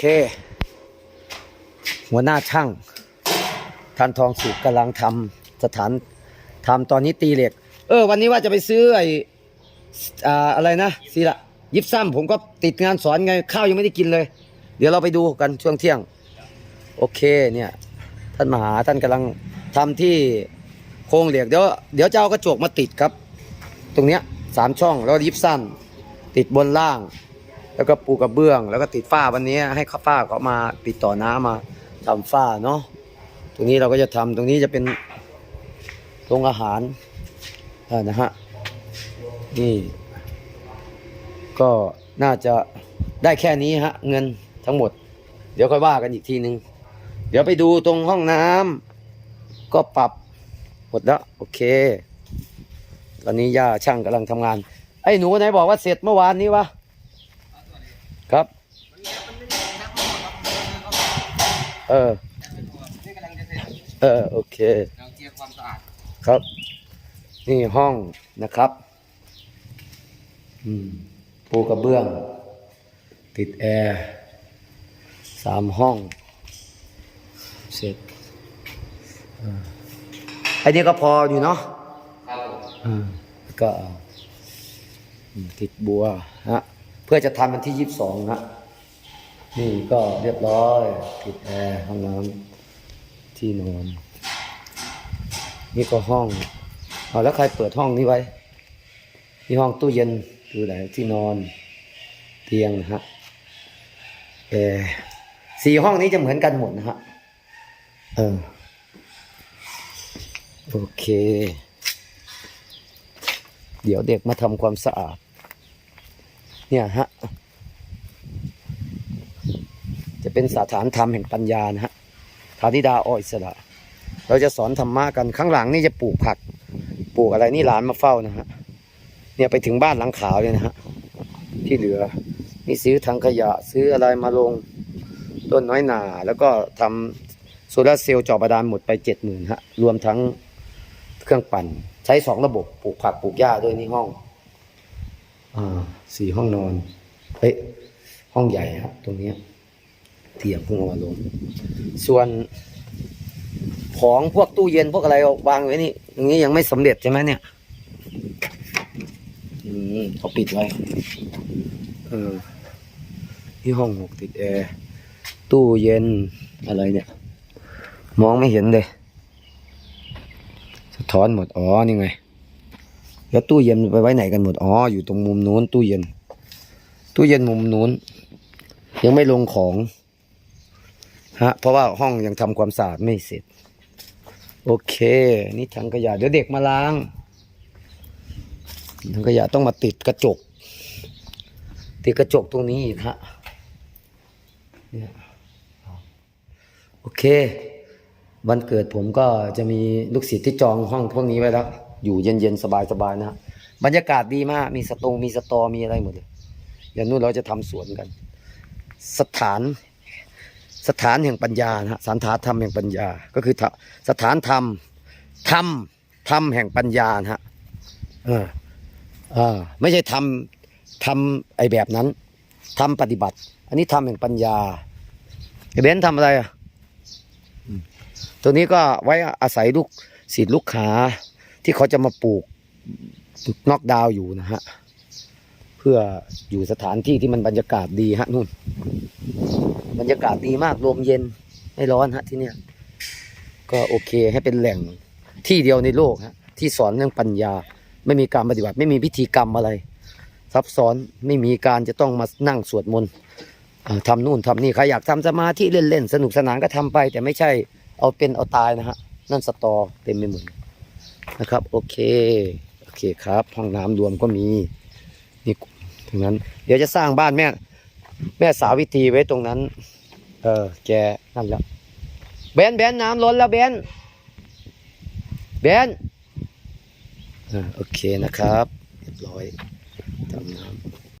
เค หัวหน้าช่างท่านทองสุกกำลังทำสถานทำตอนนี้ตีเหล็ก เออ วันนี้ว่าจะไปซื้อไอ้อ่าอะไรนะสิละยิบซ้ำผมก็ติดงานสอนไงข้าวยังไม่ได้กินเลย เดี๋ยวเราไปดูกันช่วงเที่ยง โอเคเนี่ย ท่านมหาท่านกำลังทำที่โครงเหล็กเดี๋ยวเดี๋ยวจะเอากระจกมาติดครับ ตรงเนี้ยสามช่องแล้วยิบซ้ำติดบนล่าง แล้วก็ปูกระเบื้อง แล้วก็ติดฝ้าวันนี้ให้ข้าฝ้าเขามาติดต่อน้ำมาทำฝ้าเนาะตรงนี้เราก็จะทำตรงนี้จะเป็นโรงอาหารนะฮะนี่ ก็น่าจะได้แค่นี้ฮะ เงินทั้งหมด เดี๋ยวค่อยว่ากันอีกทีนึงเดี๋ยวไปดูตรงห้องน้ำก็ปรับหมดแล้วโอเค ตอนนี้ย่าช่างกำลังทำงาน ไอ้หนูไหนบอกว่าเสร็จเมื่อวานนี้วะ ครับ เออ นี่กำลังจะเสร็จเออ โอเค เราเจียร์ความสะอาดครับ นี่ห้องนะครับ อืมปูกระเบื้อง ติดแอร์สามห้อง เสร็จอ่าไอ้นี่ก็พออยู่เนาะครับผม อ่าแล้วก็อืมติดบัวฮะเพื่อจะทำวันที่ยี่สิบสองฮะนี่ก็เรียบร้อยติดแอร์ห้องน้ำที่นอนนี่ก็ห้องเอาแล้วใครเปิดห้องนี้ไว้นี่ห้องตู้เย็นดูไหนที่นอนเตียงนะฮะแอร์สี่ห้องนี้จะเหมือนกันหมดนะฮะเออโอเค เดี๋ยวเด็กมาทำความสะอาด เนี่ยฮะ จะเป็นสถานธรรมแห่งปัญญานะฮะฐานิดาอ้อยสระเราจะสอนธรรมะกันข้างหลังนี่จะปลูกผัก ปลูกอะไรนี่หลานมาเฝ้านะฮะ เนี่ยไปถึงบ้านหลังขาวเลยนะฮะ ที่เหลือ นี่ซื้อถังขยะซื้ออะไรมาลงต้นน้อยหนา แล้วก็ทำโซลาเซลล์เจอบาดาลหมดไปเจ็ดหมื่นฮะ รวมทั้งเครื่องปั่น ใช้สองระบบปลูกผักปลูกหญ้าด้วยนี่ห้อง สี่ห้องนอนเฮ้ยห้องใหญ่ครับตรงนี้เตียงพิ่งอามาลงส่วนของพวกตู้เย็นพวกอะไรวางไว้นี่ตรงนี้ยังไม่สำเร็จใช่ไหมเนี่ย อืมเขาปิดไว้ เออที่ห้องหกติดแอร์ตู้เย็นอะไรเนี่ย มองไม่เห็นเลย สะท้อนหมด อ๋อ นี่ไง แล้วตู้เย็นไปไว้ไหนกันหมด อ๋อ อยู่ตรงมุมนู้นตู้เย็น ตู้เย็นมุมนู้น ยังไม่ลงของ ฮะ เพราะว่าห้องยังทำความสะอาดไม่เสร็จ โอเค นี่ถังขยะเดี๋ยวเด็กมาล้างถังขยะต้องมาติดกระจก ติดกระจกตรงนี้อีกฮะโอเค วันเกิดผมก็จะมีลูกศิษย์ที่จองห้องพวกนี้ไว้แล้ว อยู่เย็นๆ สบายๆนะฮะบรรยากาศดีมาก มีสตงมีสตอมีอะไรหมดเลยอย่างนู้นเราจะทำสวนกัน สถาน สถานแห่งปัญญานะฮะสถานธรรมแห่งปัญญา ก็คือสถานธรรมธรรมธรรมแห่งปัญญานะฮะเออเออไม่ใช่ทำทำไอแบบนั้นทำปฏิบัติ อันนี้ธรรมแห่งปัญญาไอเบนทำอะไรอะตัวนี้ก็ไว้อาศัยลูกศิษย์ลูกค้า ที่เขาจะมาปลูกนอกดาวอยู่นะฮะ เพื่ออยู่สถานที่ที่มันบรรยากาศดีฮะนู่น บรรยากาศดีมากลมเย็นไม่ร้อนฮะที่เนี่ยก็โอเคให้เป็นแหล่งที่เดียวในโลกฮะที่สอนเรื่องปัญญา ไม่มีการปฏิบัติ ไม่มีพิธีกรรมอะไร ซับซ้อนไม่มีการจะต้องมานั่งสวดมนต์ทำนู่นทำนี่ใครอยากทำสมาธิเล่นๆ สนุกสนานก็ทำไป แต่ไม่ใช่เอาเป็นเอาตายนะฮะ นั่นสตอเต็มไปหมด นะครับโอเคโอเคครับห้องน้ำรวมก็มีนี่ตรงนั้น เดี๋ยวจะสร้างบ้านแม่ แม่สาวิตรีไว้ตรงนั้น เออแกนั่นแล้วเบนเบนน้ำล้นแล้วเบนเบนอ่าโอเคนะครับเรียบร้อยทำน้ำ